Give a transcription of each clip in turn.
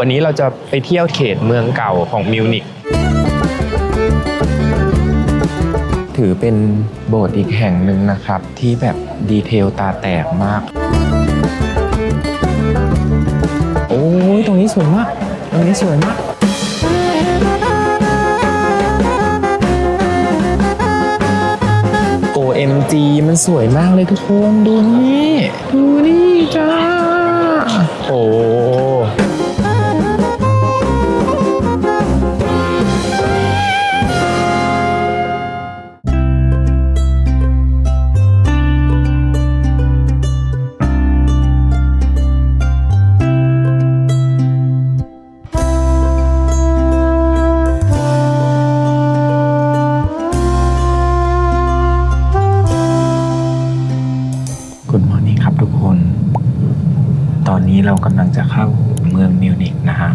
วันนี้เราจะไปเที่ยวเขตเมืองเก่าของมิวนิกถือเป็นโบสถ์อีกแห่งหนึ่งนะครับ ที่แบบดีเทลตาแตกมาก โอ้ยตรงนี้สวยมาก ตรงนี้สวยมาก OMG มันสวยมากเลยทุกคน ดูนี่ ดูนี่จ้า โอ้ คน ตอนนี้เรากำลังจะเข้าเมืองมิวนิกนะฮะ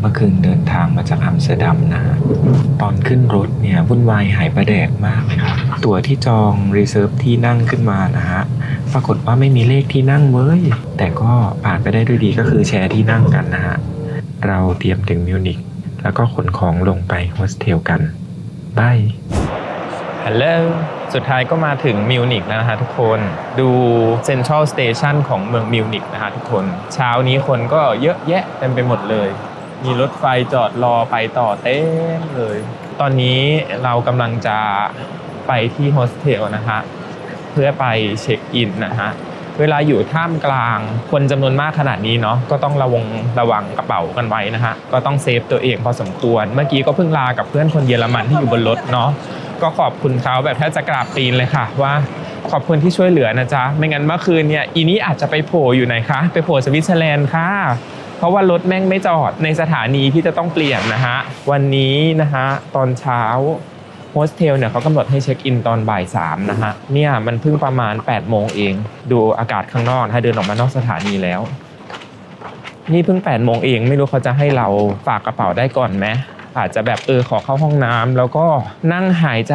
เมื่อคืนเดินทางมาจากอัมสเตอร์ดัมนะฮะ ตอนขึ้นรถเนี่ยวุ่นวายหายประแดกมากเลยครับ ตั๋วที่จองรีเซิร์ฟที่นั่งขึ้นมานะฮะ ปรากฏว่าไม่มีเลขที่นั่งเว้ย แต่ก็ผ่านไปได้ด้วยดีก็คือแชร์ที่นั่งกันนะฮะ เราเตรียมถึงมิวนิกแล้วก็ขนของลงไปโฮสเทลกันบายฮัลโหล สุดท้ายก็มาถึงมิวนิกแล้วนะฮะทุกคนดูเซ็นทรัลสเตชันของเมืองมิวนิกนะฮะทุกคน เช้านี้คนก็เยอะแยะเต็มไปหมดเลย มีรถไฟจอดรอไปต่อเต็มเลย ตอนนี้เรากำลังจะไปที่โฮสเทลนะฮะเพื่อไปเช็คอินนะฮะเวลาอยู่ท่ามกลางคนจำนวนมากขนาดนี้เนาะก็ต้องระวังระวังกระเป๋ากันไว้นะฮะก็ต้องเซฟตัวเองพอสมควร เมื่อกี้ก็เพิ่งลากับเพื่อนคนเยอรมันที่อยู่บนรถเนาะ ก็ขอบคุณเขาแบบแทบจะกราบตีนเลยค่ะ ว่าขอบคุณที่ช่วยเหลือนะจ๊ะ ไม่งั้นเมื่อคืนเนี่ยอีนี้อาจจะไปโผล่อยู่ไหนคะ ไปโผล่สวิตเซอร์แลนด์ค่ะ เพราะว่ารถแม่งไม่จอดในสถานีที่จะต้องเปลี่ยนนะฮะ วันนี้นะฮะ ตอนเช้าโฮสเทลเนี่ยเขากำหนดให้เช็คอินตอนบ่ายสามนะฮะ เนี่ยมันเพิ่งประมาณ8ปดโมงเอง ดูอากาศข้างนอกนะฮะเดินออกมานอกสถานีแล้ว นี่เพิ่ง8ปดโมงเอง ไม่รู้เขาจะให้เราฝากกระเป๋าได้ก่อนไหม อาจจะแบบเออขอเข้าห้องน้ำแล้วก็นั่งหายใจ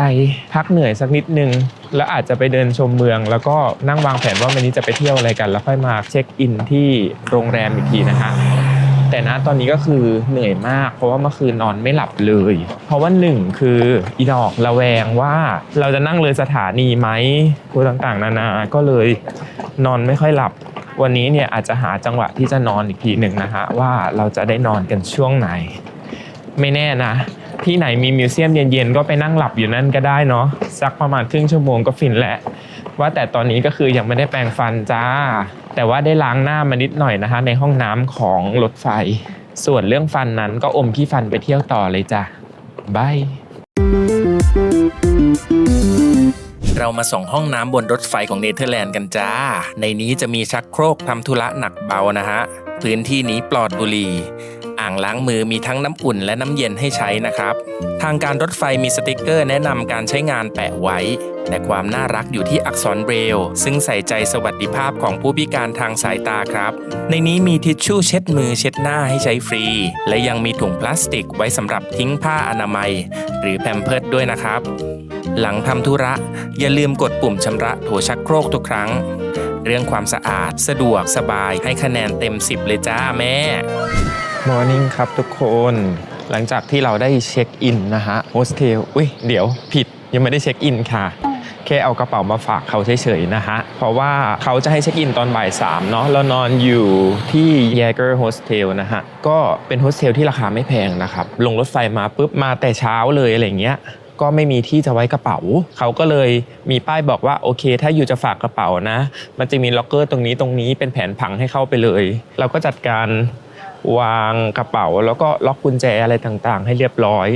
พักเหนื่อยสักนิดนึง แล้วอาจจะไปเดินชมเมือง แล้วก็นั่งวางแผนว่าวันนี้จะไปเที่ยวอะไรกัน แล้วค่อยมาเช็คอินที่โรงแรมอีกทีนะฮะแต่นะตอนนี้ก็คือเหนื่อยมาก เพราะว่าเมื่อคืนนอนไม่หลับเลย เพราะว่าหนึ่งคืออีดอกระแวงว่าเราจะนั่งเลยสถานีไหมกูต่างๆ นานา ก็เลยนอนไม่ค่อยหลับ วันนี้เนี่ยอาจจะหาจังหวะที่จะนอนอีกทีหนึ่งนะฮะว่าเราจะได้นอนกันช่วงไหน ไม่แน่นะ ที่ไหนมีมิวเซียมเย็นๆ ก็ไปนั่งหลับอยู่นั่นก็ได้เนาะสักประมาณครึ่งชั่วโมงก็ฟินแหละ ว่าแต่ตอนนี้ก็คือยังไม่ได้แปรงฟันจ้า แต่ว่าได้ล้างหน้ามานิดหน่อยนะคะ ในห้องน้ำของรถไฟ ส่วนเรื่องฟันนั้นก็อมขี้ฟันไปเที่ยวต่อเลยจ้ะบายเรามาส่องห้องน้ำบนรถไฟของเนเธอร์แลนด์กันจ้า ในนี้จะมีชักโครกทำธุระหนักเบานะฮะ พื้นที่นี้ปลอดบุหรี่ อ่างล้างมือมีทั้งน้ำอุ่นและน้ำเย็นให้ใช้นะครับ ทางการรถไฟมีสติกเกอร์แนะนำการใช้งานแปะไว้ แต่ความน่ารักอยู่ที่อักษรเบรลซึ่งใส่ใจสวัสดิภาพของผู้พิการทางสายตาครับ ในนี้มีทิชชู่เช็ดมือเช็ดหน้าให้ใช้ฟรี และยังมีถุงพลาสติกไว้สำหรับทิ้งผ้าอนามัย หรือแพมเพิร์ดด้วยนะครับ หลังทำธุระ อย่าลืมกดปุ่มชำระโถชักโครกทุกครั้งเรื่องความสะอาดสะดวกสบายให้คะแนนเต็ม 10 เลยจ้าแม่ มอร์นิ่งครับทุกคน หลังจากที่เราได้เช็คอินนะฮะโฮสเทลอุ้ยเดี๋ยวผิดยังไม่ได้เช็คอินค่ะ แค่เอากระเป๋ามาฝากเขาเฉยๆนะฮะ เพราะว่าเขาจะให้เช็คอินตอนบ่ายสามเนาะเรานอนอยู่ที่ Jaeger Hostel นะฮะ ก็เป็นโฮสเทลที่ราคาไม่แพงนะครับ ลงรถไฟมาปุ๊บมาแต่เช้าเลยอะไรเงี้ยก็ไม่มีที่จะไว้กระเป๋า เขาก็เลยมีป้ายบอกว่าโอเค ถ้าอยู่จะฝากกระเป๋านะ มันจะมีล็อกเกอร์ตรงนี้ตรงนี้เป็นแผนผังให้เข้าไปเลย เราก็จัดการ วางกระเป๋า แล้วก็ล็อกกุญแจอะไรต่างๆ ให้เรียบร้อย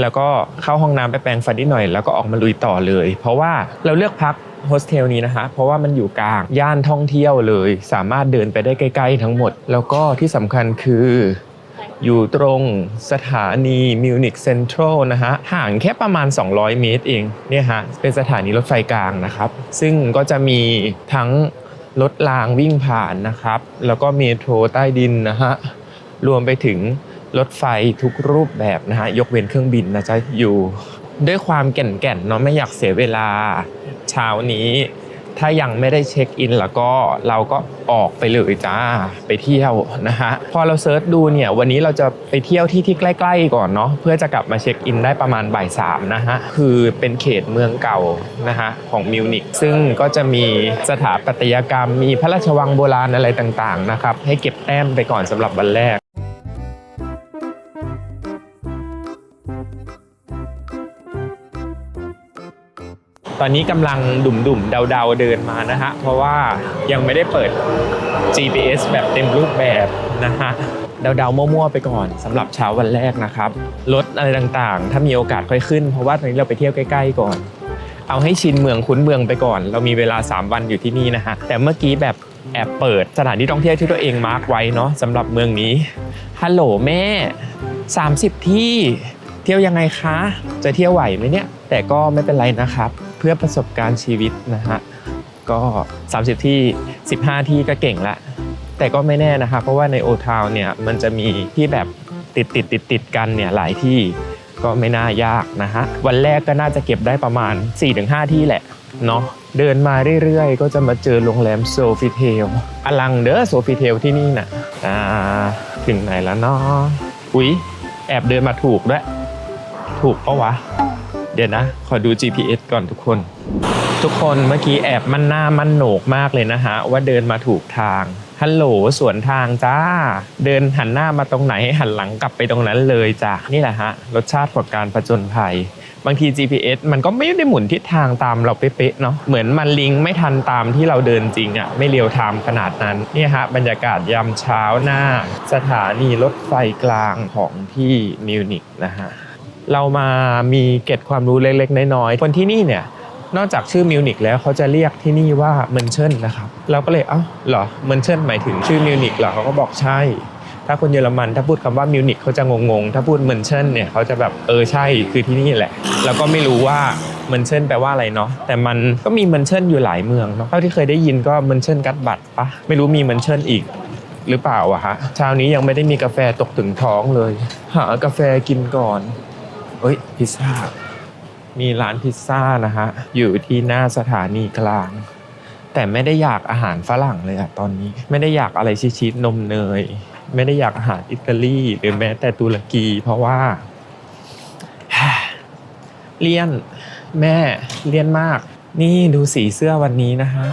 แล้วก็เข้าห้องน้ำไปแปรงฟันนิดหน่อย แล้วก็ออกมาลุยต่อเลย เพราะว่าเราเลือกพักโฮสเทลนี้นะฮะเพราะว่ามันอยู่กลางย่านท่องเที่ยวเลย สามารถเดินไปได้ใกล้ ๆ ทั้งหมด แล้วก็ที่สำคัญคืออยู่ตรงสถานีมิวนิกเซ็นทรัลนะฮะห่างแค่ประมาณ 200 เมตรเองเนี่ยฮะเป็นสถานีรถไฟกลางนะครับ ซึ่งก็จะมีทั้งรถรางวิ่งผ่านนะครับ แล้วก็เมโทรใต้ดินนะฮะ รวมไปถึงรถไฟทุกรูปแบบนะฮะยกเว้นเครื่องบินนะจ๊ะอยู่ ด้วยความแก่นๆเนาะไม่อยากเสียเวลาเช้านี้ ถ้ายังไม่ได้เช็คอินแล้วก็เราก็ออกไปเลยจ้าไปเที่ยวนะฮะพอเราเซิร์ชดูเนี่ยวันนี้เราจะไปเที่ยวที่ที่ใกล้ ๆ ก่อนเนาะเพื่อจะกลับมาเช็คอินได้ประมาณบ่ายสามนะฮะคือเป็นเขตเมืองเก่านะฮะของมิวนิกซึ่งก็จะมีสถาปัตยกรรมมีพระราชวังโบราณอะไรต่างๆนะครับให้เก็บแต้มไปก่อนสำหรับวันแรก ตอนนี้กำลังดุ่มๆเดาๆเดินมานะฮะ เพราะว่ายังไม่ได้เปิด GPS แบบเต็มรูปแบบนะฮะเดาๆมั่วๆไปก่อนสำหรับเช้าวันแรกนะครับรถอะไรต่างๆ ถ้ามีโอกาสค่อยขึ้น เพราะว่าตอนนี้เราไปเที่ยวใกล้ๆก่อน เอาให้ชินเมืองคุ้นเมืองไปก่อน เรามีเวลา 3 วันอยู่ที่นี่นะฮะแต่เมื่อกี้แบบแอบเปิดสถานที่ท่องเที่ยวที่ตัวเองมาร์กไว้เนาะสำหรับเมืองนี้ฮัลโหลแม่ 30 ที่ เที่ยวยังไงคะ จะเที่ยวไหวไหมเนี่ย แต่ก็ไม่เป็นไรนะครับ เพื่อประสบการณ์ชีวิตนะฮะก็ 30 ที่ 15 ที่ก็เก่งละ แต่ก็ไม่แน่นะครับเพราะว่าในโอทาวเนี่ยมันจะมีที่แบบติดติดติดติดกันเนี่ยหลายที่ก็ไม่น่ายากนะฮะวันแรกก็น่าจะเก็บได้ประมาณ 4-5 ที่แหละเนาะเดินมาเรื่อยๆ ก็จะมาเจอโรงแรมโซฟิเทลอลังเด้อโซฟิเทลที่นี่น่ะอ่าถึงไหนแล้วเนาะอุ๊ย แอบเดินมาถูกด้วย ถูกปะวะ เดี๋ยวนะ ขอดู GPS ก่อนทุกคน ทุกคนเมื่อกี้แอบมันหน้ามันโหนกมากเลยนะฮะ ว่าเดินมาถูกทาง ฮัลโหลสวนทางจ้า เดินหันหน้ามาตรงไหนให้หันหลังกลับไปตรงนั้นเลยจ้ะนี่แหละฮะ รสชาติของการผจญภัยบางที GPS มันก็ไม่ได้หมุนทิศทางตามเราเป๊ะๆเนาะ เหมือนมันลิงก์ไม่ทันตามที่เราเดินจริงอะ่ะ ไม่เรียวไทม์ขนาดนั้น นี่ฮะ บรรยากาศยามเช้าหน้า สถานีรถไฟกลางของที่มิวนิกนะฮะ เรามามีเก็ดความรู้เล็กๆน้อยๆคนที่นี่เนี่ยนอกจากชื่อมิวนิกแล้วเขาจะเรียกที่นี่ว่าเมนเชิลนะครับเราก็เลยเอ้าเหรอเมนเชิลหมายถึงชื่อมิวนิกเหรอเขาก็บอกใช่ ถ้าคนเยอรมันถ้าพูดคำว่ามิวนิกเขาจะงงๆ ถ้าพูดเมนเชิลเนี่ยเขาจะแบบเออใช่คือที่นี่แหละเราก็ไม่รู้ว่าเมนเชิลแปลว่าอะไรเนาะแต่มันก็มีเมนเชิลอยู่หลายเมืองเนาะเท่าที่เคยได้ยินก็เมนเชิลกัดบัตปะไม่รู้มีเมนเชิลอีกหรือเปล่าอะฮะเช้านี้ยังไม่ได้มีกาแฟตกถึงท้องเลย หากาแฟกินก่อน เอ้ยพิซซ่า มีร้านพิซซ่านะฮะ อยู่ที่หน้าสถานีกลาง แต่ไม่ได้อยากอาหารฝรั่งเลยอะตอนนี้ ไม่ได้อยากอะไรชีสๆนมเนย ไม่ได้อยากอาหารอิตาลีหรือแม้แต่ตุรกี เพราะว่าเลี่ยนแม่เลี่ยนมาก นี่ดูสีเสื้อวันนี้นะฮะ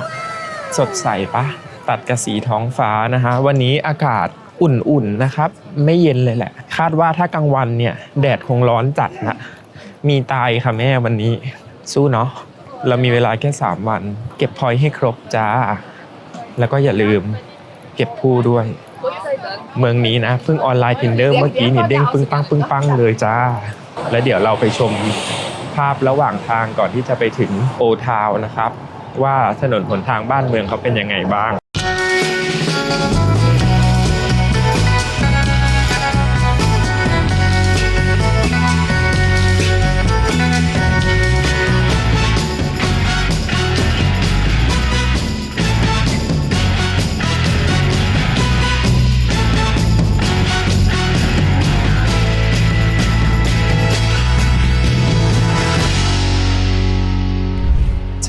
สดใสปะ ตัดกับสีท้องฟ้านะฮะ วันนี้อากาศ อุ่นๆนะครับ ไม่เย็นเลยแหละ คาดว่าถ้ากลางวันเนี่ย แดดคงร้อนจัดนะมีตายค่ะแม่วันนี้ สู้เนาะเรามีเวลาแค่ 3 วัน เก็บพอยให้ครบจ้า แล้วก็อย่าลืมเก็บผู้ด้วย เมืองนี้นะเพิ่งออนไลน์ Tinder เมื่อกี้นี่เด้งปึ้งปังปึ้งปังเลยจ้า แล้วเดี๋ยวเราไปชมภาพระหว่างทางก่อนที่จะไปถึงโอทาวนะครับ ว่าถนนหนทางบ้านเมืองเขาเป็นยังไงบ้าง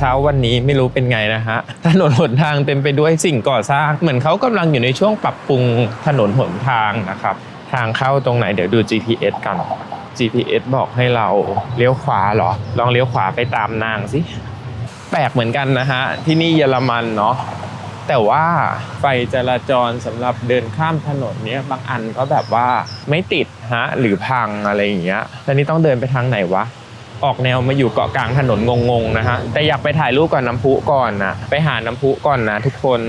ช้าวันนี้ไม่รู้เป็นไงนะฮะถนนหนทางเต็มไปด้วยสิ่งก่อสร้าง เหมือนเขากำลังอยู่ในช่วงปรับปรุงถนนหนทางนะครับ ทางเข้าตรงไหนเดี๋ยวดู GPS กัน GPS บอกให้เราเลี้ยวขวาเหรอ ลองเลี้ยวขวาไปตามนางสิแปลกเหมือนกันนะฮะ ที่นี่เยอรมันเนาะแต่ว่าไฟจราจรสำหรับเดินข้ามถนนเนี้ยบางอันก็แบบว่าไม่ติดฮะหรือพังอะไรอย่างเงี้ยแล้วนี่ต้องเดินไปทางไหนวะ ออกแนวมาอยู่เกาะกลางถนนงงๆนะฮะแต่อยากไปถ่ายรูปก่อนน้ำพุก่อนนะไปหาน้ำพุก่อนนะทุกคน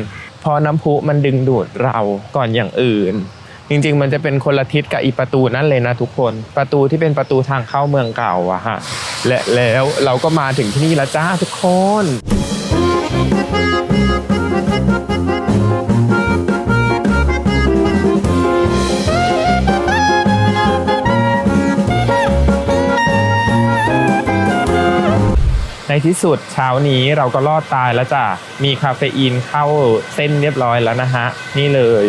เพอน้ำพุมันดึงดูดเราก่อนอย่างอื่น จริงๆ มันจะเป็นคนละทิศกับอีประตูนั่นเลยนะทุกคนประตูที่เป็นประตูทางเข้าเมืองเก่าอะฮะและแล้วเราก็มาถึงที่นี่แล้วจ้าทุกคน ที่สุดเช้านี้เราก็รอดตายแล้วจ้ะ มีคาเฟอีนเข้าเส้นเรียบร้อยแล้วนะฮะ นี่เลย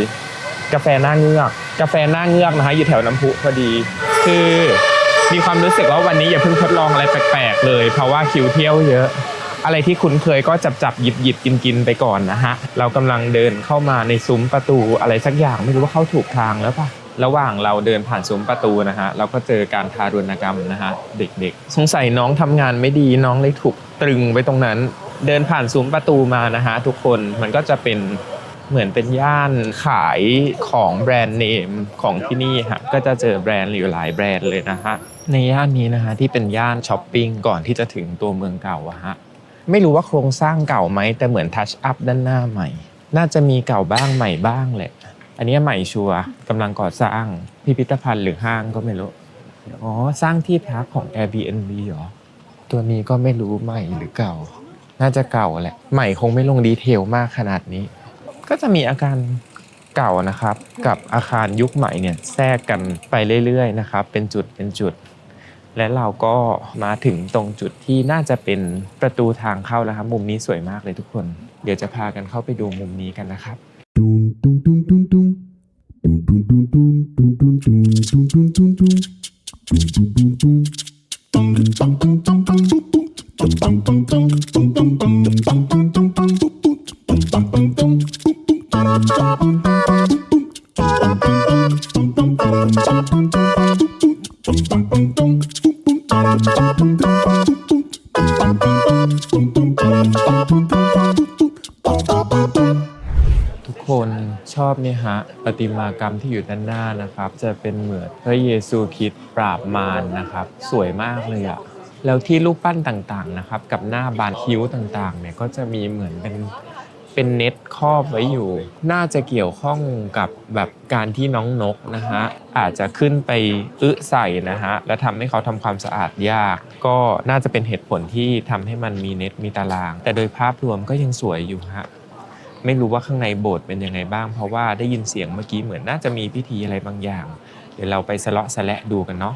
กาแฟหน้าเงือก กาแฟหน้าเงือกนะฮะอยู่แถวน้ำพุพอดี คือมีความรู้สึกว่าวันนี้อย่าเพิ่งทดลองอะไรแปลกๆเลย เพราะว่าคิวเที่ยวเยอะ อะไรที่คุ้นเคยก็จับจับหยิบหยิบกินกินไปก่อนนะฮะ เรากำลังเดินเข้ามาในซุ้มประตูอะไรสักอย่างไม่รู้ว่าเข้าถูกทางแล้วปะ ระหว่างเราเดินผ่านซุ้มประตูนะฮะเราก็เจอการทารุณกรรมนะฮะเด็กๆ สงสัยน้องทำงานไม่ดีน้องเลยถูกตรึงไว้ตรงนั้น เดินผ่านซุ้มประตูมานะฮะทุกคนมันก็จะเป็นเหมือนเป็นย่านขายของแบรนด์เนมของที่นี่ฮะก็จะเจอแบรนด์อยู่หลายแบรนด์เลยนะฮะในย่านนี้นะฮะที่เป็นย่านช้อปปิ้งก่อนที่จะถึงตัวเมืองเก่าอะฮะไม่รู้ว่าโครงสร้างเก่าไหมแต่เหมือนทัชอัพด้านหน้าใหม่ น่าจะมีเก่าบ้างใหม่บ้างแหละ อันนี้ใหม่ชัวร์กำลังก่อสร้างพิพิธภัณฑ์หรือห้างก็ไม่รู้ อ๋อ สร้างที่พักของ Airbnb เหรอ ตัวนี้ก็ไม่รู้ใหม่หรือเก่า น่าจะเก่าแหละ ใหม่คงไม่ลงดีเทลมากขนาดนี้ ก็จะมีอาการเก่านะครับ กับอาคารยุคใหม่เนี่ยแทรกกันไปเรื่อยๆนะครับ เป็นจุดเป็นจุด และเราก็มาถึงตรงจุดที่น่าจะเป็นประตูทางเข้าแล้วครับ มุมนี้สวยมากเลยทุกคน เดี๋ยวจะพากันเข้าไปดูมุมนี้กันนะครับ ทุกคนชอบเนี่ยฮะประติมากรรมที่อยู่ด้านหน้านะครับ จะเป็นเหมือนพระเยซูคริสต์ปราบมารนะครับ สวยมากเลยอะแล้วที่รูปปั้นต่างๆนะครับ กับหน้าบานคิ้วต่างๆเนี่ยก็จะมีเหมือนเป็น เป็นเน็ตครอบไว้อยู่ น่าจะเกี่ยวข้องกับแบบการที่น้องนกนะฮะอาจจะขึ้นไปอึใส่นะฮะแล้วทำให้เขาทำความสะอาดยาก ก็น่าจะเป็นเหตุผลที่ทำให้มันมีเน็ตมีตาราง แต่โดยภาพรวมก็ยังสวยอยู่ฮะไม่รู้ว่าข้างในโบสถ์เป็นยังไงบ้าง เพราะว่าได้ยินเสียงเมื่อกี้เหมือนน่าจะมีพิธีอะไรบางอย่าง เดี๋ยวเราไปสะเลาะสะและดูกันเนาะ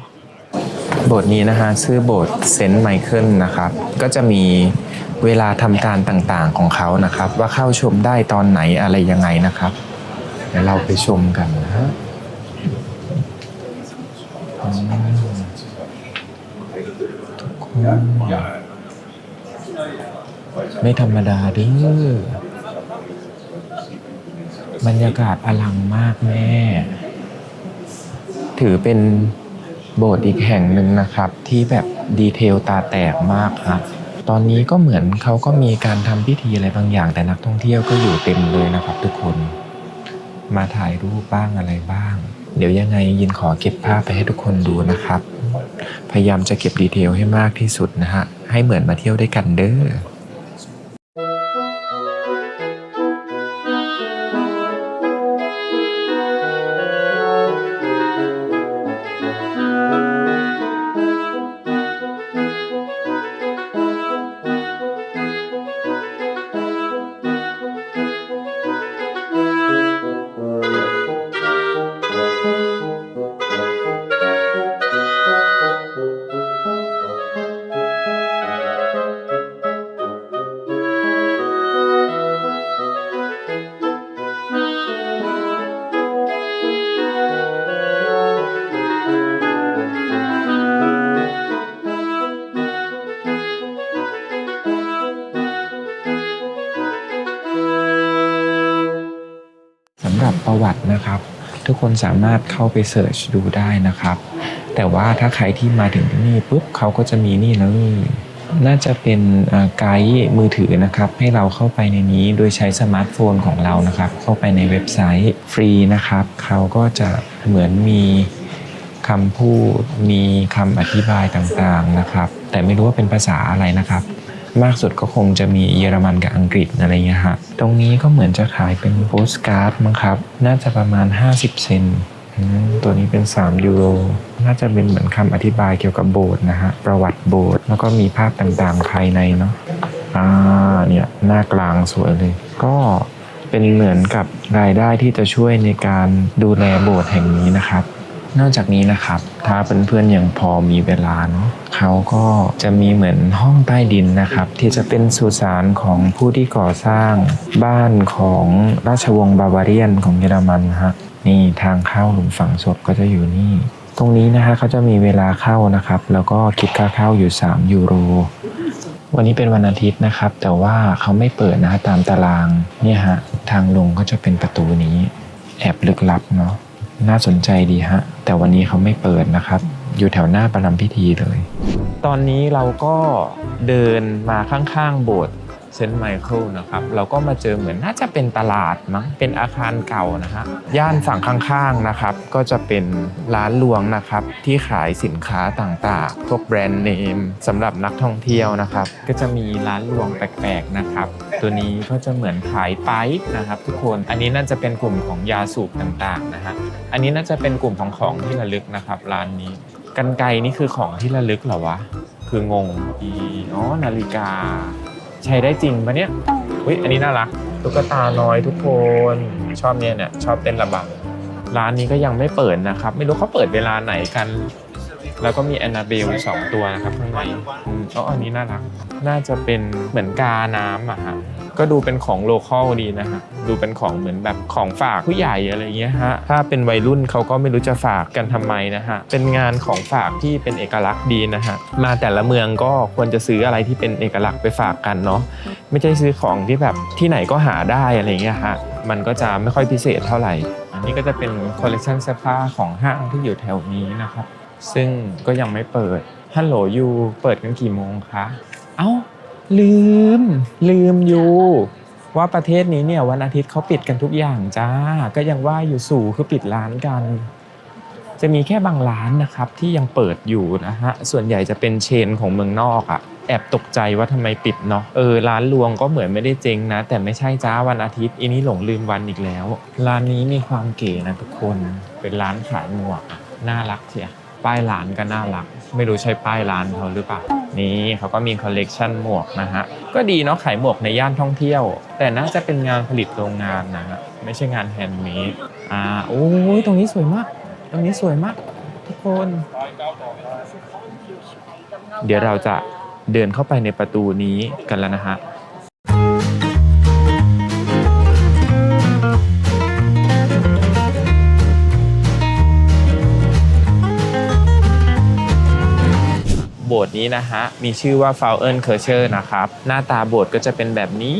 โบสถ์นี้นะฮะชื่อโบสถ์เซนต์ไมเคิลนะครับ ก็จะมี เวลาทำการต่างๆของเขานะครับ ว่าเข้าชมได้ตอนไหนอะไรยังไงนะครับ เดี๋ยวเราไปชมกันนะฮะอืมทุกคนไม่ธรรมดาเด้อบรรยากาศอลังมากแม่ ถือเป็นโบสถ์อีกแห่งหนึ่งนะครับ ที่แบบดีเทลตาแตกมากครับ ตอนนี้ก็เหมือนเขาก็มีการทำพิธีอะไรบางอย่าง แต่นักท่องเที่ยวก็อยู่เต็มเลยนะครับทุกคน มาถ่ายรูปบ้างอะไรบ้าง เดี๋ยวยังไงยินขอเก็บภาพไปให้ทุกคนดูนะครับ พยายามจะเก็บดีเทลให้มากที่สุดนะฮะ ให้เหมือนมาเที่ยวด้วยกันเด้อ สามารถเข้าไปเสิร์ชดูได้นะครับ แต่ว่าถ้าใครที่มาถึงที่นี่ปุ๊บเขาก็จะมีนี่เลยน่าจะเป็นไกด์มือถือนะครับ ให้เราเข้าไปในนี้โดยใช้สมาร์ทโฟนของเรานะครับ เข้าไปในเว็บไซต์ฟรีนะครับ เขาก็จะเหมือนมีคำพูดมีคำอธิบายต่างๆนะครับ แต่ไม่รู้ว่าเป็นภาษาอะไรนะครับ มากสุดก็คงจะมีเยอรมันกับอังกฤษอะไรเงี้ยฮะตรงนี้ก็เหมือนจะขายเป็นโปสการ์ดมั้งครับ น่าจะประมาณ 50 เซนตัวนี้เป็น 3 ยูโร น่าจะเป็นเหมือนคำอธิบายเกี่ยวกับโบสถ์นะฮะ ประวัติโบสถ์แล้วก็มีภาพต่างๆภายในเนาะอ่าเนี่ยหน้ากลางสวยเลย ก็เป็นเหมือนกับรายได้ที่จะช่วยในการดูแลโบสถ์แห่งนี้นะครับ นอกจากนี้นะครับ ถ้าเพื่อนๆยังพอมีเวลาเนาะเขาก็จะมีเหมือนห้องใต้ดินนะครับ ที่จะเป็นสุสานของผู้ที่ก่อสร้างบ้านของราชวงศ์บาวาเรียนของเยอรมันนะฮะนี่ทางเข้าหลุมฝังศพก็จะอยู่นี่ ตรงนี้นะฮะเขาจะมีเวลาเข้านะครับ แล้วก็คิดค่าเข้าอยู่ 3 ยูโร วันนี้เป็นวันอาทิตย์นะครับ แต่ว่าเขาไม่เปิดนะฮะตามตารางเนี่ยฮะทางลงก็จะเป็นประตูนี้ แอบลึกลับเนาะ น่าสนใจดีฮะ แต่วันนี้เขาไม่เปิดนะครับ อยู่แถวหน้าประลัมพิธีเลย ตอนนี้เราก็เดินมาข้างๆโบสถ์ เซนต์ไมเคิลนะครับเราก็มาเจอเหมือนน่าจะเป็นตลาดมั้งเป็นอาคารเก่านะฮะย่านฝั่งข้างๆนะครับ ก็จะเป็นร้านรวงนะครับ ที่ขายสินค้าต่างๆ พวกแบรนด์เนมสำหรับนักท่องเที่ยวนะครับ ก็จะมีร้านรวงแปลกๆนะครับ ตัวนี้ก็จะเหมือนขายไปป์นะครับ ทุกคนอันนี้น่าจะเป็นกลุ่มของยาสูบต่างๆนะฮะอันนี้น่าจะเป็นกลุ่มของของที่ระลึกนะครับ ร้านนี้กันไกนี่คือของที่ระลึกเหรอวะคืองงอีอ๋อนาฬิกา ใช้ได้จริงปะเนี่ยอุ้ยอันนี้น่ารักตุ๊กตาน้อยทุกคนชอบเนี่ยเนี่ยชอบเต้นระบำร้านนี้ก็ยังไม่เปิดนะครับ ไม่รู้เขาเปิดเวลาไหนกัน แล้วก็มีแอนนาเบลสองตัวนะครับข้างในอืมอ๋ออันนี้น่ารัก น่าจะเป็นเหมือนกาน้ำอะฮะก็ดูเป็นของโลคอลดีนะฮะ ดูเป็นของเหมือนแบบของฝากผู้ใหญ่อะไรเงี้ยฮะ ถ้าเป็นวัยรุ่นเขาก็ไม่รู้จะฝากกันทำไมนะฮะ เป็นงานของฝากที่เป็นเอกลักษณ์ดีนะฮะ มาแต่ละเมืองก็ควรจะซื้ออะไรที่เป็นเอกลักษณ์ไปฝากกันเนาะ ไม่ใช่ซื้อของที่แบบที่ไหนก็หาได้อะไรเงี้ยฮะ มันก็จะไม่ค่อยพิเศษเท่าไหร่ อันนี้ก็จะเป็นคอลเลกชันเสื้อผ้าของห้างที่อยู่แถวนี้นะครับ ซึ่งก็ยังไม่เปิดฮัลโหลยูเปิดกันกี่โมงคะเอ้าลืม ลืมยูว่าประเทศนี้เนี่ยวันอาทิตย์เขาปิดกันทุกอย่างจ้า ก็ยังว่าอยู่สู่คือปิดร้านกัน จะมีแค่บางร้านนะครับที่ยังเปิดอยู่นะฮะส่วนใหญ่จะเป็นเชนของเมืองนอกอะ่ะแอบตกใจว่าทำไมปิดเนาะเออร้านรวงก็เหมือนไม่ได้เจ๊งนะ แต่ไม่ใช่จ้าวันอาทิตย์อีนี้หลงลืมวันอีกแล้ว ร้านนี้มีความเก๋นะทุกคนเป็นร้านขายหมวกน่ารักเชีย ป้ายร้านก็น่ารัก ไม่รู้ใช่ป้ายร้านเขาหรือเปล่า นี่เขาก็มีคอลเลกชันหมวกนะฮะ ก็ดีเนาะขายหมวกในย่านท่องเที่ยว แต่น่าจะเป็นงานผลิตโรงงานนะฮะ ไม่ใช่งานแฮนด์เมด อ่า โอ้ยตรงนี้สวยมาก ตรงนี้สวยมาก ทุกคน เดี๋ยวเราจะเดินเข้าไปในประตูนี้กันแล้วนะฮะ บสถ์นี้นะฮะ มีชื่อว่า f o u n k e r c h e r นะครับ หน้าตาโบสถ์ก็จะเป็นแบบนี้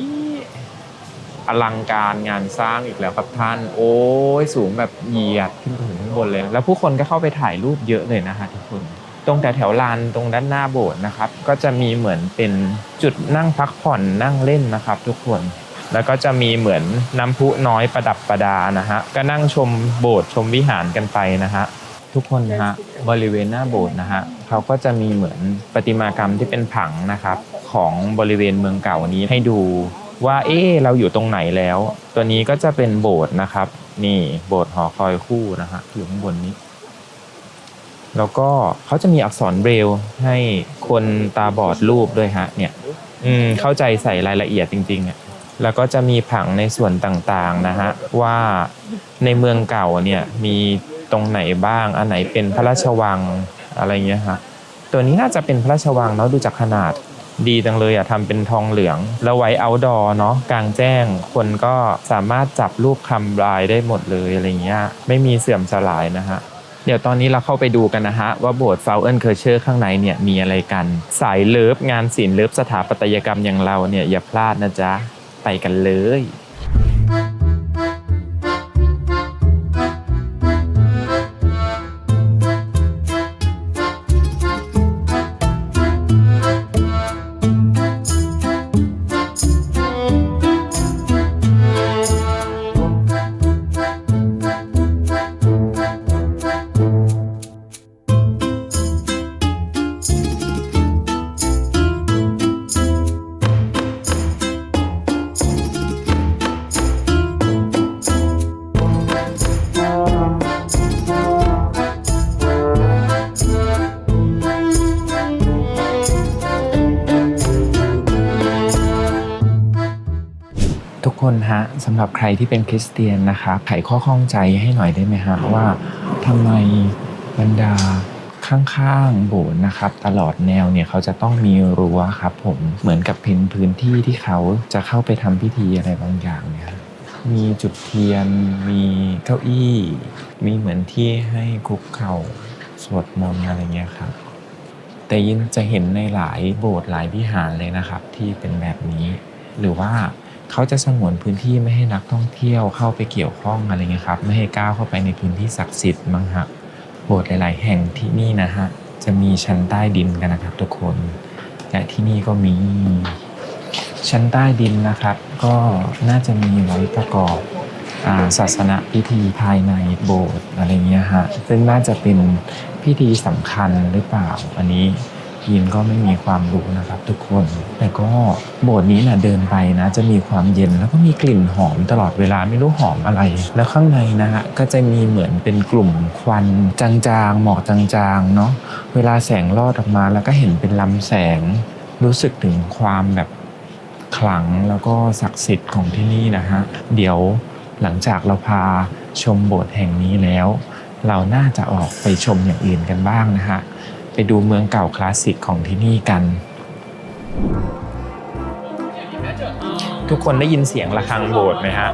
อลังการงานสร้างอีกแล้วครับท่าน โอ้ยสูงแบบเหยียดขึ้นถึงข้างบนเลย แล้วผู้คนก็เข้าไปถ่ายรูปเยอะเลยนะฮะทุกคนตรงแต่แถวลานตรงด้านหน้าโบสถ์นะครับ ก็จะมีเหมือนเป็นจุดนั่งพักผ่อนนั่งเล่นนะครับ ทุกคนแล้วก็จะมีเหมือนน้ำพุน้อยประดับประดานะฮะก็นั่งชมโบสถ์ชมวิหารกันไปนะฮะทุกคนนะฮะบริเวณหน้าโบสถ์นะฮะ เขาก็จะมีเหมือนประติมากรรมที่เป็นผังนะครับของบริเวณเมืองเก่านี้ให้ดูว่าเอ๊เราอยู่ตรงไหนแล้ว ตัวนี้ก็จะเป็นโบสถ์นะครับ นี่โบสถ์หอคอยคู่นะฮะอยู่ข้างบนนี้ แล้วก็เขาจะมีอักษรเบรลให้คนตาบอดรูปด้วยฮะ เนี่ย อืมเข้าใจใส่รายละเอียดจริงๆอะแล้วก็จะมีผังในส่วนต่างๆนะฮะว่าในเมืองเก่าเนี่ยมีตรงไหนบ้างอันไหนเป็นพระราชวัง อะไรเงี้ยฮะตัวนี้น่าจะเป็นพระราชวังเนาะดูจากขนาดดีจังเลยอะทำเป็นทองเหลือง แล้วไว้เอาดอเนาะกลางแจ้ง คนก็สามารถจับรูปคำลายได้หมดเลยอะไรเงี้ยไม่มีเสื่อมสลายนะฮะเดี๋ยวตอนนี้เราเข้าไปดูกันนะฮะ ว่าโบสถ์เฟาวเอิลเคอร์เชอร์ข้างในเนี่ยมีอะไรกัน สายเลิฟงานศิลป์เลิฟสถาปัตยกรรมอย่างเราเนี่ยอย่าพลาดนะจ๊ะ ไปกันเลย ใครที่เป็นคริสเตียนนะครับไขข้อข้องใจให้หน่อยได้ไหมฮะว่าทำไมบรรดาข้างๆโบสถ์นะครับ ตลอดแนวเนี่ยเขาจะต้องมีรั้วครับ ผมเหมือนกับเป็นพื้นที่ที่เขาจะเข้าไปทำพิธีอะไรบางอย่างเนี่ยมีจุดเทียน มีเก้าอี้ มีเหมือนที่ให้คุกเข่าสวดมนต์อะไรเงี้ยครับ แต่ยินจะเห็นในหลายโบสถ์หลายวิหารเลยนะครับ ที่เป็นแบบนี้ หรือว่า เขาจะสงวนพื้นที่ไม่ให้นักท่องเที่ยวเข้าไปเกี่ยวข้องอะไรเงี้ยครับ ไม่ให้ก้าวเข้าไปในพื้นที่ศักดิ์สิทธิ์มั้งฮะโบสถ์หลาย ๆ แห่งที่นี่นะฮะจะมีชั้นใต้ดินกันนะครับทุกคนและที่นี่ก็มี ชั้นใต้ดินนะครับ ก็น่าจะมีไว้ประกอบศาสนาพิธีภายในโบสถ์อะไรเงี้ยฮะซึ่งน่าจะเป็นพิธีสำคัญหรือเปล่าอันนี้ ยินก็ไม่มีความรู้นะครับ ทุกคน แต่ก็โบสถ์นี้นะเดินไปนะ จะมีความเย็นแล้วก็มีกลิ่นหอมตลอดเวลาไม่รู้หอมอะไร แล้วข้างในนะฮะก็จะมีเหมือนเป็นกลุ่มควันจางๆหมอกจางๆเนาะเวลาแสงลอดออกมา แล้วก็เห็นเป็นลำแสงรู้สึกถึงความแบบขลังแล้วก็ศักดิ์สิทธิ์ของที่นี่นะฮะเดี๋ยวหลังจากเราพาชมโบสถ์แห่งนี้แล้ว เราน่าจะออกไปชมอย่างอื่นกันบ้างนะฮะ ไปดูเมืองเก่าคลาสสิกของที่นี่กัน ทุกคนได้ยินเสียงะระฆังโบสถ์ไหมฮะ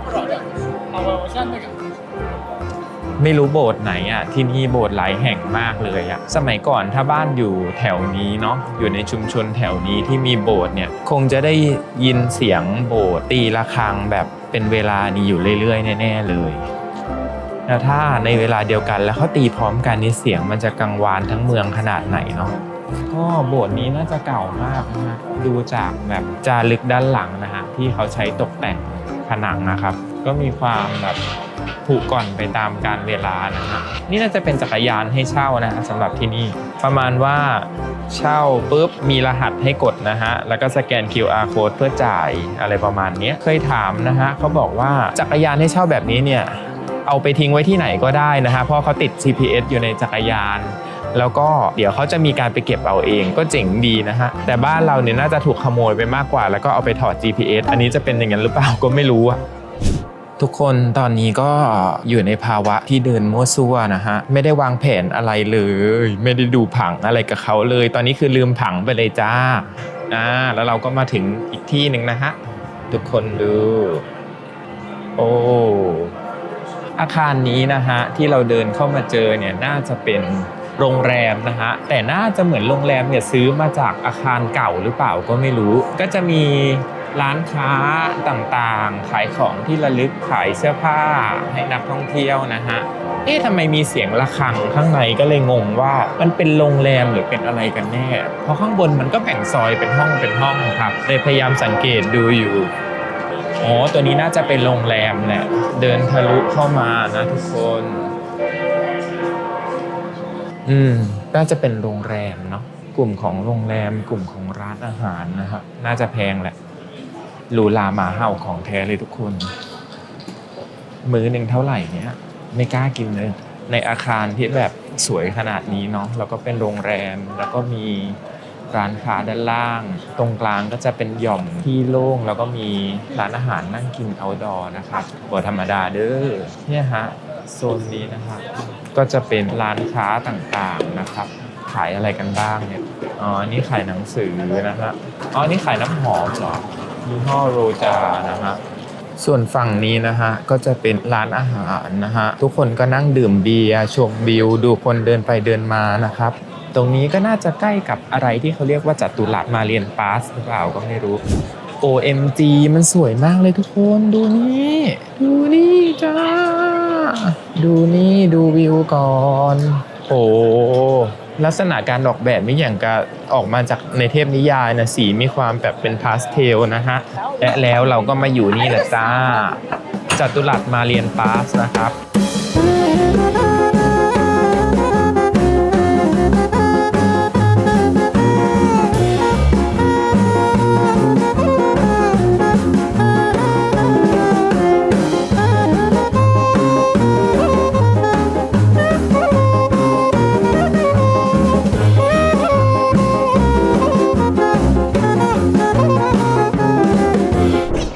ไม่รู้โบสถ์ไหนอะที่นี่โบสถ์หลายแห่งมากเลยอะสมัยก่อนถ้าบ้านอยู่แถวนี้เนาะอยู่ในชุมชนแถวนี้ที่มีโบสถ์เนี่ยคงจะได้ยินเสียงโบสถ์ตีระฆังแบบเป็นเวลานี้อยู่เรื่อยๆแน่ๆเลย แล้วถ้าในเวลาเดียวกันแล้วเขาตีพร้อมกันนี่เสียงมันจะกังวานทั้งเมืองขนาดไหนเนาะก็โบสถ์นี้น่าจะเก่ามากนะฮะดูจากแบบจารึกด้านหลังนะฮะที่เขาใช้ตกแต่งผนังนะครับ ก็มีความแบบผุก่อนไปตามการเวลานะฮะนี่น่าจะเป็นจักรยานให้เช่านะฮะสำหรับที่นี่ ประมาณว่าเช่าปุ๊บมีรหัสให้กดนะฮะแล้วก็สแกน QR code เพื่อจ่ายอะไรประมาณนี้เคยถามนะฮะเขาบอกว่าจักรยานให้เช่าแบบนี้เนี่ย เอาไปทิ้งไว้ที่ไหนก็ได้นะฮะเพราะเขาติด GPS อยู่ในจักรยาน แล้วก็เดี๋ยวเขาจะมีการไปเก็บเอาเองก็เจ๋งดีนะฮะแต่บ้านเราเนี่ยน่าจะถูกขโมยไปมากกว่า แล้วก็เอาไปถอด GPS อันนี้จะเป็นอย่างนั้นหรือเปล่าก็ไม่รู้อะทุกคนตอนนี้ก็อยู่ในภาวะที่เดินมั่วซั่วนะฮะ ไม่ได้วางแผนอะไรเลย ไม่ได้ดูผังอะไรกับเขาเลย ตอนนี้คือลืมผังไปเลยจ้าอ่าแล้วเราก็มาถึงอีกที่หนึ่งนะฮะ ทุกคนดู โอ้ อาคารนี้นะฮะที่เราเดินเข้ามาเจอเนี่ยน่าจะเป็นโรงแรมนะฮะแต่น่าจะเหมือนโรงแรมเนี่ยซื้อมาจากอาคารเก่าหรือเปล่าก็ไม่รู้ ก็จะมีร้านค้าต่างๆ ขายของที่ระลึกขายเสื้อผ้าให้นักท่องเที่ยวนะฮะเอ๊ะทำไมมีเสียงะระฆังข้างในก็เลยงงว่ามันเป็นโรงแรมหรือเป็นอะไรกันแน่ เพราะข้างบนมันก็แบ่งซอยเป็นห้องเป็นห้องครับเลยพยายามสังเกตดูอยู่ อ๋อ ตัวนี้น่าจะเป็นโรงแรมแหละ เดินทะลุเข้ามานะทุกคน อืม น่าจะเป็นโรงแรมเนาะ กลุ่มของโรงแรม กลุ่มของร้านอาหารนะครับ น่าจะแพงแหละ หรูหราหมาเห่าของแท้เลยทุกคน มื้อหนึ่งเท่าไหร่เนี่ย ไม่กล้ากินเลย ในอาคารที่แบบสวยขนาดนี้เนาะ แล้วก็เป็นโรงแรม แล้วก็มี ร้านค้าด้านล่าง ตรงกลางก็จะเป็นหย่อมที่โล่งแล้วก็มีร้านอาหารนั่งกินเอาดอนะครับบ่ธรรมดาเด้อเนี่ยฮะโซนนี้นะครับก็จะเป็นร้านค้าต่างๆนะครับ ขายอะไรกันบ้างเนี่ยอ๋ออันนี่ขายหนังสือนะฮะอ๋ออันนี่ขายน้ำหอมเหรอยี่ห้อโรจานะฮะส่วนฝั่งนี้นะฮะก็จะเป็นร้านอาหารนะฮะทุกคนก็นั่งดื่มเบียร์ชมวิว ดูคนเดินไปเดินมานะครับ ตรงนี้ก็น่าจะใกล้กับอะไรที่เขาเรียกว่าจัตุรัสมาเรียนปาสหรือเปล่าก็ไม่รู้ OMG มันสวยมากเลยทุกคนดูนี่ ดูนี่จ้า ดูนี่ดูวิวก่อนโอ้ลักษณะการออกแบบนี่อย่างกับออกมาจากในเทพนิยายนะสีมีความแบบเป็นพาสเทลนะฮะ และแล้วเราก็มาอยู่นี่แหละจ้าจัตุรัสมาเรียนปาสนะครับ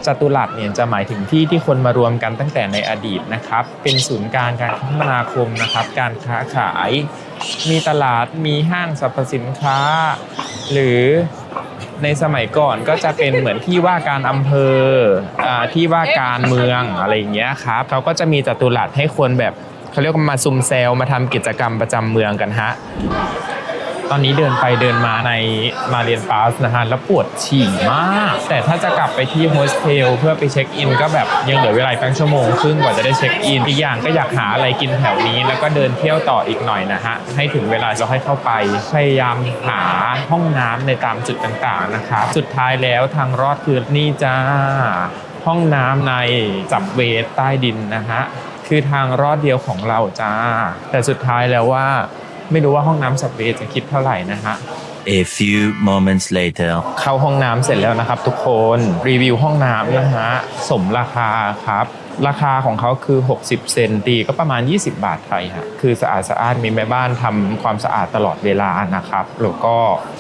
จัตุรัสเนี่ยจะหมายถึงที่ที่คนมารวมกันตั้งแต่ในอดีตนะครับ เป็นศูนย์กลางการคมนาคมนะครับ การค้าขาย มีตลาดมีห้างสรรพสินค้า หรือในสมัยก่อนก็จะเป็นเหมือนที่ว่าการอำเภออที่ว่าการเมืองอะไรอย่างเงี้ยครับเขาก็จะมีจัตุรัสให้คนแบบเขาเรียกมาซุมเซลมาทำกิจกรรมประจำเมืองกันฮะ ตอนนี้เดินไปเดินมาในมาเรียนปาสนะฮะแล้วปวดฉี่มาก แต่ถ้าจะกลับไปที่โฮสเทลเพื่อไปเช็คอิน ก็แบบยังเหลือเวลาอีกตั้งชั่วโมงครึ่งกว่าจะได้เช็คอิน อีกอย่างก็อยากหาอะไรกินแถวนี้ แล้วก็เดินเที่ยวต่ออีกหน่อยนะฮะให้ถึงเวลาเราให้เข้าไปพยายามหาห้องน้ำในตามจุดต่างๆนะครับสุดท้ายแล้วทางรอดคือนี่จ้าห้องน้ำในจับเวทใต้ดินนะฮะคือทางรอดเดียวของเราจ้า แต่สุดท้ายแล้วว่า ไม่รู้ว่าห้องน้ำสับเวทจะคิดเท่าไหร่นะฮะ A few moments later. เข้าห้องน้ำเสร็จแล้วนะครับทุกคนรีวิวห้องน้ำนะฮะสมราคาครับ ราคาของเขาคือ 60 เซนตีก็ประมาณ 20 บาทไทยฮะคือสะอาดสะอาดมีแม่บ้านทำความสะอาดตลอดเวลานะครับแล้วก็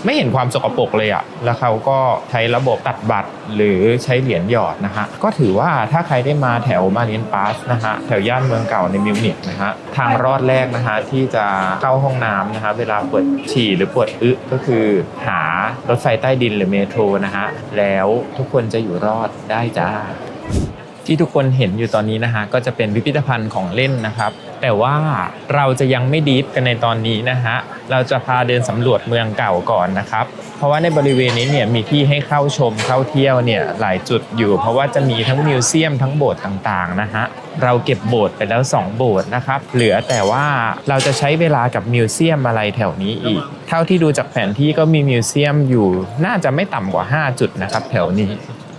ไม่เห็นความสกปรกเลยอะแล้วเขาก็ใช้ระบบตัดบัตรหรือใช้เหรียญหยอดนะฮะก็ถือว่าถ้าใครได้มาแถวมาเนียนปาสนะฮะแถวย่านเมืองเก่าในมิวนิกนะฮะทางรอดแรกนะฮะที่จะเข้าห้องน้ำนะฮะเวลาปวดฉี่หรือปวดอึก็คือหารถไฟใต้ดินหรือเมโทรนะฮะแล้วทุกคนจะอยู่รอดได้จ้า ที่ทุกคนเห็นอยู่ตอนนี้นะฮะก็จะเป็นพิพิธภัณฑ์ของเล่นนะครับ แต่ว่าเราจะยังไม่ดีฟกันในตอนนี้นะฮะเราจะพาเดินสำรวจเมืองเก่าก่อนนะครับ เพราะว่าในบริเวณนี้เนี่ยมีที่ให้เข้าชมเข้าเที่ยวเนี่ยหลายจุดอยู่ เพราะว่าจะมีทั้งมิวเซียมทั้งโบสถ์ต่างๆนะฮะเราเก็บโบสถ์ไปแล้ว 2 โบสถ์นะครับ เหลือแต่ว่าเราจะใช้เวลากับมิวเซียมอะไรแถวนี้อีก เท่าที่ดูจากแผนที่ก็มีมิวเซียมอยู่น่าจะไม่ต่ำกว่า 5 จุดนะครับแถวนี้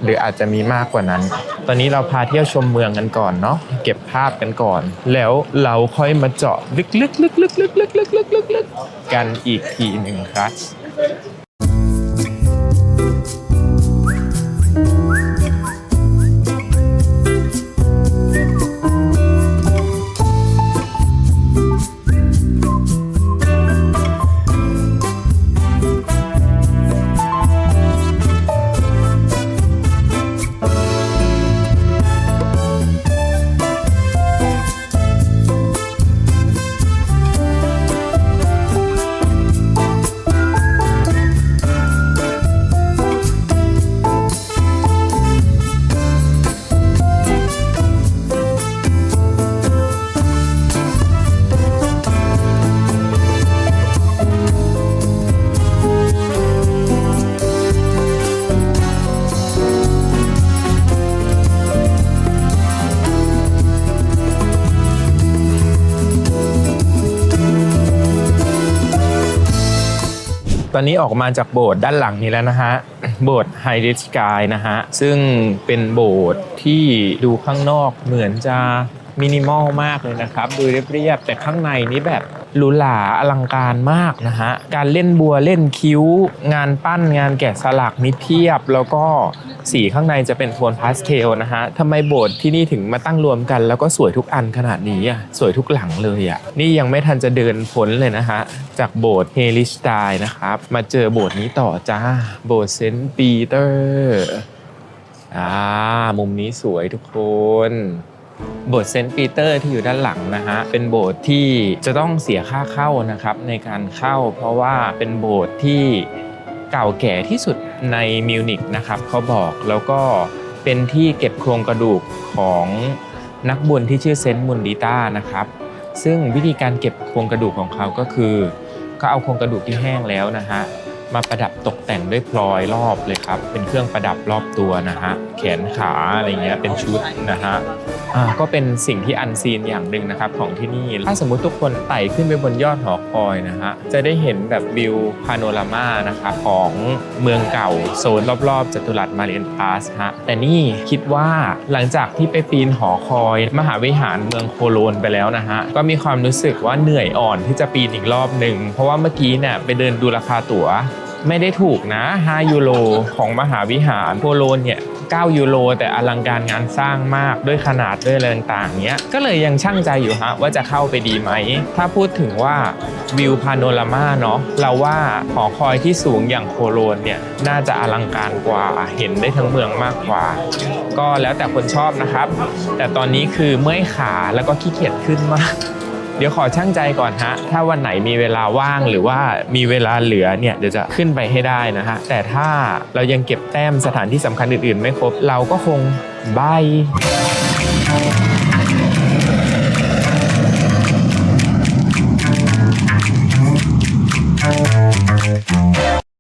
หรืออาจจะมีมากกว่านั้น ตอนนี้เราพาเที่ยวชมเมืองกันก่อนเนาะเก็บภาพกันก่อน แล้วเราค่อยมาเจาะลึกๆๆๆๆๆๆๆๆกันอีกทีหนึ่งครับ ตอนนี้ออกมาจากโบสถ์ด้านหลังนี้แล้วนะฮะ โบสถ์ไฮริสกายนะฮะ ซึ่งเป็นโบสถ์ที่ดูข้างนอกเหมือนจะมินิมอลมากเลยนะครับ ดูเรียบๆแต่ข้างในนี้แบบ หรูหราอลังการมากนะฮะ การเล่นบัวเล่นคิ้ว งานปั้นงานแกะสลักนิเพียบ แล้วก็สีข้างในจะเป็นโทนพาสเทลนะฮะทำไมโบสถ์ที่นี่ถึงมาตั้งรวมกัน แล้วก็สวยทุกอันขนาดนี้อะสวยทุกหลังเลยอะนี่ยังไม่ทันจะเดินพ้นเลยนะฮะ จากโบสถ์เฮลิสไตน์นะครับ มาเจอโบสถ์นี้ต่อจ้า โบสถ์เซนต์ปีเตอร์อ่ามุมนี้สวยทุกคน โบสถ์เซนต์ปีเตอร์ที่อยู่ด้านหลังนะฮะเป็นโบสถ์ที่จะต้องเสียค่าเข้านะครับในการเข้า เพราะว่าเป็นโบสถ์ที่เก่าแก่ที่สุดในมิวนิกนะครับเขาบอกแล้วก็เป็นที่เก็บโครงกระดูกของนักบุญที่ชื่อเซนต์มุนดิต้านะครับซึ่งวิธีการเก็บโครงกระดูกของเขาก็คือก็เอาโครงกระดูกที่แห้งแล้วนะฮะมาประดับตกแต่งด้วยพลอยรอบเลยครับ เป็นเครื่องประดับรอบตัวนะฮะแขนขาอะไรเงี้ยเป็นชุดนะฮะ ก็เป็นสิ่งที่อันซีนอย่างหนึ่งนะครับของที่นี่ ถ้าสมมุติทุกคนไต่ขึ้นไปบนยอดหอคอยนะฮะจะได้เห็นแบบวิวพาโนรามานะครับของเมืองเก่าโซนรอบๆจัตุรัสมาเรียนพาสฮะแต่นี่คิดว่าหลังจากที่ไปปีนหอคอย มหาวิหารเมืองโคโลนไปแล้วนะฮะก็มีความรู้สึกว่าเหนื่อยอ่อนที่จะปีนอีกรอบหนึ่งเพราะว่าเมื่อกี้เนี่ยไปเดินดูราคาตั๋ว ไม่ได้ถูกนะ 5 ยูโรของมหาวิหารโคโลนเนี่ย9ยูโรแต่อลังการงานสร้างมากด้วยขนาดด้วยอะไรต่างๆเนี้ยก็เลยยังช่างใจอยู่ฮะว่าจะเข้าไปดีไหม ถ้าพูดถึงว่าวิวพาโนรามาเนาะเราว่าหอคอยที่สูงอย่างโคโลนเนี่ยน่าจะอลังการกว่าเห็นได้ทั้งเมืองมากกว่า ก็แล้วแต่คนชอบนะครับ แต่ตอนนี้คือเมื่อยขาแล้วก็ขี้เกียจขึ้นมาก เดี๋ยวขอช่างใจก่อนฮะ ถ้าวันไหนมีเวลาว่างหรือว่ามีเวลาเหลือเนี่ยเดี๋ยวจะขึ้นไปให้ได้นะฮะ แต่ถ้าเรายังเก็บแต้มสถานที่สำคัญอื่นๆ ไม่ครบ เราก็คงบาย